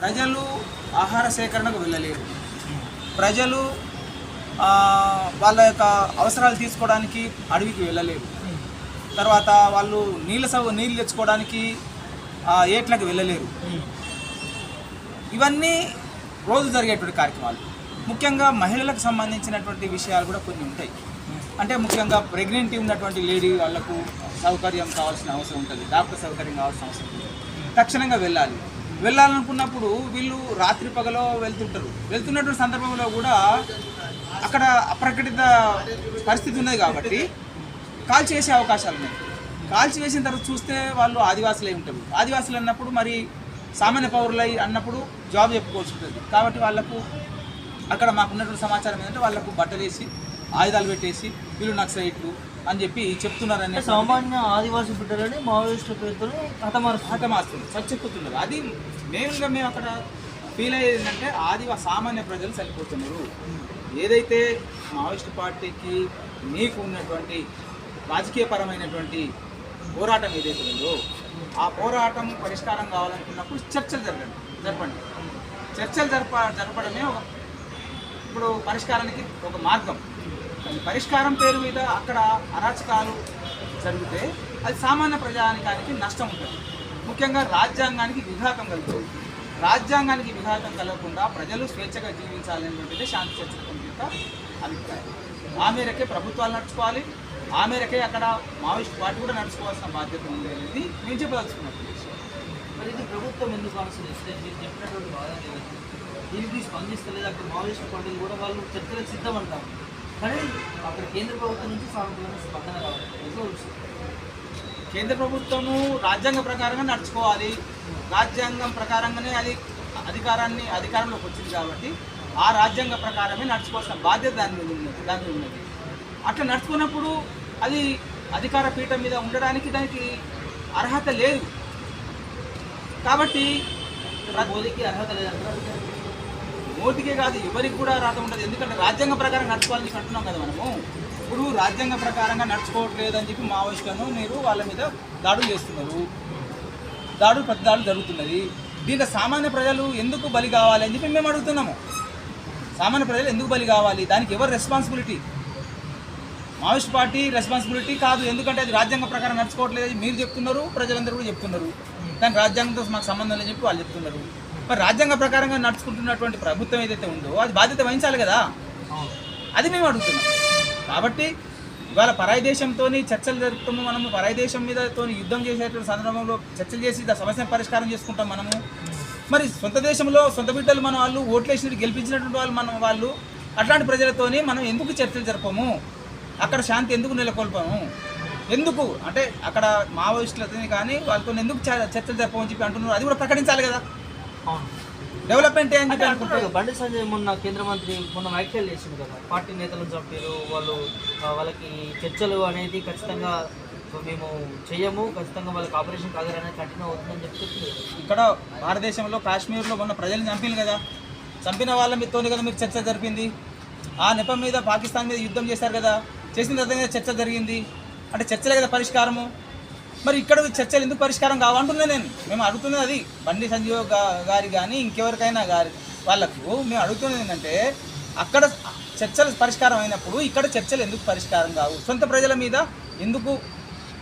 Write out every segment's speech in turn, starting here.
ప్రజలు ఆహార సేకరణకు వెళ్ళలేరు. ప్రజలు వాళ్ళ యొక్క అవసరాలు తీసుకోవడానికి అడవికి వెళ్ళలేరు. తర్వాత వాళ్ళు నీళ్ళ సౌ నీళ్ళు తెచ్చుకోవడానికి ఏట్లకు వెళ్ళలేరు. ఇవన్నీ రోజు జరిగేటువంటి కార్యక్రమాలు. ముఖ్యంగా మహిళలకు సంబంధించినటువంటి విషయాలు కూడా కొన్ని ఉంటాయి. అంటే ముఖ్యంగా ప్రెగ్నెంట్ ఉన్నటువంటి లేడీ వాళ్ళకు సౌకర్యం కావాల్సిన అవసరం ఉంటుంది. డాక్టర్ సౌకర్యం కావాల్సిన అవసరం ఉంటుంది. తక్షణంగా వెళ్ళాలి. వెళ్ళాలనుకున్నప్పుడు వీళ్ళు రాత్రి పగలో వెళ్తుంటారు. వెళ్తున్నటువంటి సందర్భంలో కూడా అక్కడ అప్రకటిత పరిస్థితి ఉన్నది కాబట్టి కాల్ చేసే అవకాశాలు ఉన్నాయి. కాల్చి వేసిన తర్వాత చూస్తే వాళ్ళు ఆదివాసులై ఉంటారు. ఆదివాసులు అన్నప్పుడు మరి సామాన్య పౌరులై అన్నప్పుడు జాబ్ చెప్పుకోవాల్సి ఉంటుంది. కాబట్టి వాళ్ళకు అక్కడ మాకున్నటువంటి సమాచారం ఏంటంటే వాళ్ళకు బట్టలేసి ఆయుధాలు పెట్టేసి వీళ్ళు నక్సలైట్లు అని చెప్పి చెప్తున్నారనే సామాన్య ఆదివాసీ బిడ్డలని మావోయిస్టుల పేరుతో హతమారుస్తారు హతమారుస్తుంది చచ్చిపోతున్నారు అది మెయిన్గా మేము అక్కడ ఫీల్ అయ్యేది ఏంటంటే ఆదివా సామాన్య ప్రజలు చనిపోతున్నారు ఏదైతే మావోయిస్ట్ పార్టీకి మీకు ఉన్నటువంటి రాజకీయపరమైనటువంటి పోరాటం ఏదైతే ఉందో ఆ పోరాటం పరిష్కారం కావాలనుకున్నప్పుడు చర్చలు జరగండి. జరపండి. చర్చలు జరప జరపడమే ఒక ఇప్పుడు పరిష్కారానికి ఒక మార్గం. పరిష్కారం పేరు మీద అక్కడ అరాచకాలు జరిగితే అది సామాన్య ప్రజానికానికి నష్టం ఉంటుంది. ముఖ్యంగా రాజ్యాంగానికి విఘాతం కలుగుతుంది. రాజ్యాంగానికి విఘాతం కలగకుండా ప్రజలు స్వేచ్ఛగా జీవించాలనేటువంటిది శాంతి చర్చల కమిటీ యొక్క అభిప్రాయం. ఆ మేరకే ప్రభుత్వాలు నడుచుకోవాలి. ఆ మేరకే అక్కడ మావోయిస్ట్ పార్టీ కూడా నడుచుకోవాల్సిన బాధ్యత ఉంది అనేది నేను చెప్పదలుచుకున్నట్టు మరి ఇది ప్రభుత్వం ఎందుకు ఆలోచిస్తే మీరు చెప్పినటువంటి బాధ దీనికి స్పందిస్తలేదు. అక్కడ మావోయిస్ట్ పార్టీలు కూడా వాళ్ళు చర్చలకు సిద్ధమంటారు. కానీ అక్కడ కేంద్ర ప్రభుత్వం నుంచి సానుకూలమైన స్పందన చూస్తారు? కేంద్ర ప్రభుత్వము రాజ్యాంగ ప్రకారంగా నడుచుకోవాలి. రాజ్యాంగం ప్రకారంగానే అది అధికారాన్ని అధికారంలోకి వచ్చింది కాబట్టి ఆ రాజ్యాంగ ప్రకారమే నడుచుకోవాల్సిన బాధ్యత దాని మీద ఉన్నది దాని మీద ఉన్నది. అట్లా నడుచుకున్నప్పుడు అది అధికార పీఠం మీద ఉండడానికి దానికి అర్హత లేదు. కాబట్టి మోదీకి అర్హత లేదంటారు? మోదీకే కాదు ఎవరికి కూడా రాత ఉండదు. ఎందుకంటే రాజ్యాంగ ప్రకారం నడుచుకోవాలని అంటున్నాం కదా మనము. ఇప్పుడు రాజ్యాంగ ప్రకారంగా నడుచుకోవట్లేదు అని చెప్పి మావోయిస్టులను మీరు వాళ్ళ మీద దాడులు చేస్తున్నారు. దాడులు ప్రతి దాడులు జరుగుతున్నది. దీంట్లో సామాన్య ప్రజలు ఎందుకు బలి కావాలి అని చెప్పి మేము అడుగుతున్నాము. సామాన్య ప్రజలు ఎందుకు బలి కావాలి? దానికి ఎవరు రెస్పాన్సిబిలిటీ మావోయిస్ట్ పార్టీ రెస్పాన్సిబిలిటీ కాదు. ఎందుకంటే అది రాజ్యాంగ ప్రకారం నడుచుకోవట్లేదు మీరు చెప్తున్నారు ప్రజలందరూ కూడా చెప్తున్నారు. దాని రాజ్యాంగంతో మాకు సంబంధం లేని చెప్పి వాళ్ళు చెప్తున్నారు. మరి రాజ్యాంగ ప్రకారంగా నడుచుకుంటున్నటువంటి ప్రభుత్వం ఏదైతే ఉందో అది బాధ్యత వహించాలి కదా? అది మేము అడుగుతున్నాం. కాబట్టి ఇవాళ పరాయి దేశంతో చర్చలు జరుపుతాము మనము. పరాయి దేశం మీద తోని యుద్ధం చేసేటువంటి సందర్భంలో చర్చలు చేసి సమస్యను పరిష్కారం చేసుకుంటాం మనము. మరి సొంత దేశంలో సొంత బిడ్డలు మన వాళ్ళు ఓట్లేసి గెలిపించినటువంటి వాళ్ళు మన వాళ్ళు అట్లాంటి ప్రజలతోని మనం ఎందుకు చర్చలు జరపము? అక్కడ శాంతి ఎందుకు నెలకొల్పాము? ఎందుకు? అంటే అక్కడ మావోయిస్టులతోని కానీ వాళ్ళతో ఎందుకు చర్చలు జరపమని చెప్పి అంటున్నారు. అది కూడా ప్రకటించాలి కదా. డెవలప్మెంట్ చెప్పి అనుకుంటారు బండి సంజయ్ మొన్న కేంద్ర మంత్రి మొన్న వ్యాఖ్యలు చేసింది కదా పార్టీ నేతలను చంపారు వాళ్ళు వాళ్ళకి చర్చలు అనేది ఖచ్చితంగా మేము చెయ్యము ఖచ్చితంగా వాళ్ళకి ఆపరేషన్ కాగర్ అనేది కంటిన్యూ అవుతుందని చెప్పి. ఇక్కడ భారతదేశంలో కాశ్మీర్లో మొన్న ప్రజల్ని చంపింది కదా. చంపిన వాళ్ళ మీతోనే కదా మీరు చర్చ జరిపింది. ఆ నెపం మీద పాకిస్తాన్ మీద యుద్ధం చేశారు కదా. చేసిన తర్వాత చర్చ జరిగింది. అంటే చర్చలే కదా పరిష్కారము. మరి ఇక్కడ చర్చలు ఎందుకు పరిష్కారం కావంటున్నా నేను. మేము అడుగుతున్నది అది. బండి సంజీవ్ గారి కానీ ఇంకెవరికైనా గారి వాళ్ళకు మేము అడుగుతున్నది ఏంటంటే అక్కడ చర్చలు పరిష్కారం అయినప్పుడు ఇక్కడ చర్చలు ఎందుకు పరిష్కారం కావు? సొంత ప్రజల మీద ఎందుకు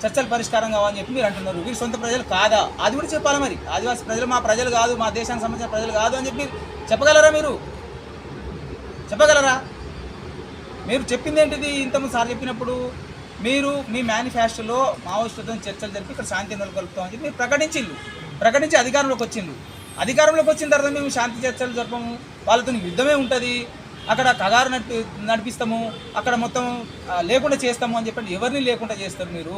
చర్చలు పరిష్కారం కావని చెప్పి మీరు అంటున్నారు. వీరు సొంత ప్రజలు కాదా? అది కూడా చెప్పాలి మరి? ఆదివాసీ ప్రజలు మా ప్రజలు కాదు మా దేశానికి సంబంధించిన ప్రజలు కాదు అని చెప్పి చెప్పగలరా మీరు? చెప్పగలరా? మీరు చెప్పింది ఏంటిది ఇంతకుముందు సార్ చెప్పినప్పుడు? మీరు మీ మేనిఫెస్టోలో మావోయిస్టులతో చర్చలు జరిపి ఇక్కడ శాంతి నెలకొల్పుతామని చెప్పి మీరు ప్రకటించిండు ప్రకటించి అధికారంలోకి వచ్చిండు అధికారంలోకి వచ్చిన తర్వాత మేము శాంతి చర్చలు జరపము వాళ్ళతో యుద్ధమే ఉంటుంది అక్కడ కగారు నడిపి నడిపిస్తాము అక్కడ మొత్తం లేకుండా చేస్తాము అని చెప్పండి ఎవరిని లేకుండా చేస్తారు మీరు?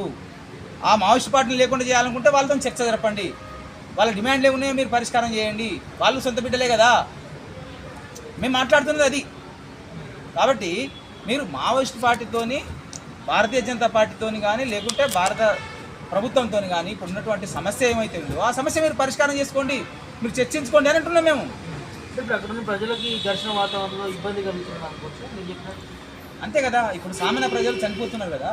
ఆ మావోయిస్ట్ పార్టీని లేకుండా చేయాలనుకుంటే వాళ్ళతో చర్చ జరపండి. వాళ్ళ డిమాండ్లు ఏమున్నాయో మీరు పరిష్కారం చేయండి. వాళ్ళు సొంత బిడ్డలే కదా. మేము మాట్లాడుతున్నది అది. కాబట్టి మీరు మావోయిస్ట్ పార్టీతోని భారతీయ జనతా పార్టీతోని కానీ లేకుంటే భారత ప్రభుత్వంతో కానీ ఇప్పుడు ఉన్నటువంటి సమస్య ఏమైతే ఉందో ఆ సమస్య మీరు పరిష్కారం చేసుకోండి. మీరు చర్చించుకోండి అని అంటున్నాం మేము. అంటే ఇప్పుడు అక్కడ ఉన్న ప్రజలకి ఘర్షణ వాతావరణంలో ఇబ్బంది కలుగుతుంది అంతే కదా ఇప్పుడు సామాన్య ప్రజలు చనిపోతున్నారు కదా.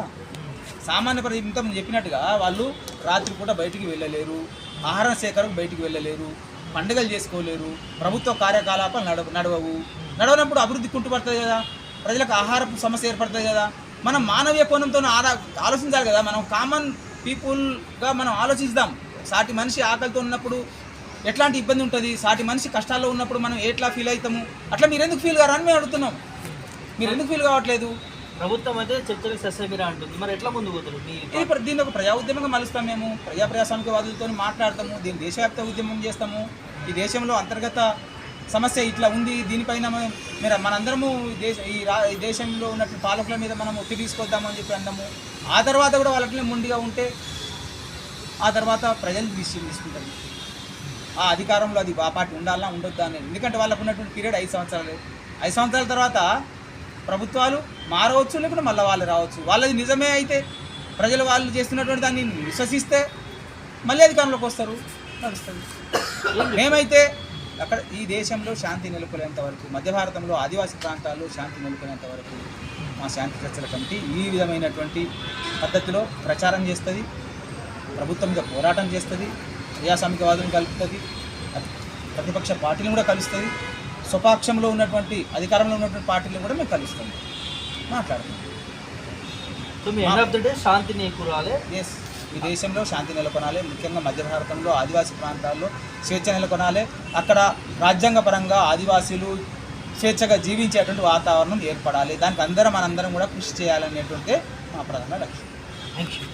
సామాన్య ప్రజలు ఇంత చెప్పినట్టుగా వాళ్ళు రాత్రి పూట బయటికి వెళ్ళలేరు ఆహార సేకరణకు బయటికి వెళ్ళలేరు పండుగలు చేసుకోలేరు ప్రభుత్వ కార్యకలాపాలు నడవ నడవవు. నడవనప్పుడు అభివృద్ధి కుంటుపడుతుంది కదా. ప్రజలకు ఆహారపు సమస్య ఏర్పడుతుంది కదా. మనం మానవీయ కోణంతో ఆరా ఆలోచించాలి కదా. మనం కామన్ పీపుల్గా మనం ఆలోచిద్దాం సాటి మనిషి ఆకలితో ఉన్నప్పుడు ఎట్లాంటి ఇబ్బంది ఉంటుంది? సాటి మనిషి కష్టాల్లో ఉన్నప్పుడు మనం ఎట్లా ఫీల్ అవుతాము అట్లా మీరు ఎందుకు ఫీల్ కారని మేము అడుగుతున్నాం. మీరు ఎందుకు ఫీల్ కావట్లేదు? ప్రభుత్వం అయితే చర్చలకు సస్యమిరా అంటుంది. మరి ఎట్లా ముందు పోతారు? ఇది ప్ర- దీన్ని ఒక ప్రజా ఉద్యమంగా మలుస్తాం మేము. ప్రజా వాదులతో మాట్లాడతాము. దీన్ని దేశవ్యాప్త ఉద్యమం చేస్తాము. ఈ దేశంలో అంతర్గత సమస్య ఇట్లా ఉంది దీనిపైన మీరు మనందరము ఈ దేశ ఈ రా ఈ దేశంలో ఉన్నటువంటి పాలకుల మీద మనం ఒత్తిడి తీసుకొద్దామని చెప్పి అన్నాము. ఆ తర్వాత కూడా వాళ్ళకి ముందుగా ఉంటే ఆ తర్వాత ప్రజలు డిసిషన్ తీసుకుంటారు. ఆ అధికారంలో అది ఆ పార్టీ ఉండాలా ఉండొద్దా అనేది. ఎందుకంటే వాళ్ళకు ఉన్నటువంటి పీరియడ్ ఐదు సంవత్సరాలు. ఐదు సంవత్సరాల తర్వాత ప్రభుత్వాలు మారవచ్చు లేకుంటే మళ్ళీ వాళ్ళు రావచ్చు. వాళ్ళది నిజమే అయితే ప్రజలు వాళ్ళు చేస్తున్నటువంటి దాన్ని విశ్వసిస్తే మళ్ళీ అధికారంలోకి వస్తారు నడుస్తుంది మేమైతే అక్కడ ఈ దేశంలో శాంతి నెలకొనేంత వరకు మధ్య భారతంలో ఆదివాసీ ప్రాంతాల్లో శాంతి నెలకొనేంత వరకు మా శాంతి చర్చల కమిటీ ఈ విధమైనటువంటి పద్ధతిలో ప్రచారం చేస్తుంది ప్రభుత్వం మీద పోరాటం చేస్తుంది ప్రజాస్వామికవాదులను కలుపుతుంది ప్రతిపక్ష పార్టీలను కూడా కలుస్తుంది స్వపక్షంలో ఉన్నటువంటి అధికారంలో ఉన్నటువంటి పార్టీలను కూడా మేము కలుస్తాం. మాట్లాడతాం సో మీ ఎండ్ ఆఫ్ ద డే శాంతిని కూరాలి ఎస్ ఈ దేశంలో శాంతి నెలకొనాలి. ముఖ్యంగా మధ్య భారతంలో ఆదివాసీ ప్రాంతాల్లో స్వేచ్ఛ నెలకొనాలి. అక్కడ రాజ్యాంగ పరంగా ఆదివాసీలు స్వేచ్ఛగా జీవించేటువంటి వాతావరణం ఏర్పడాలి. దానికి అందరం మనందరం కూడా కృషి చేయాలనేటువంటి మా ప్రధాన లక్ష్యం. Thank you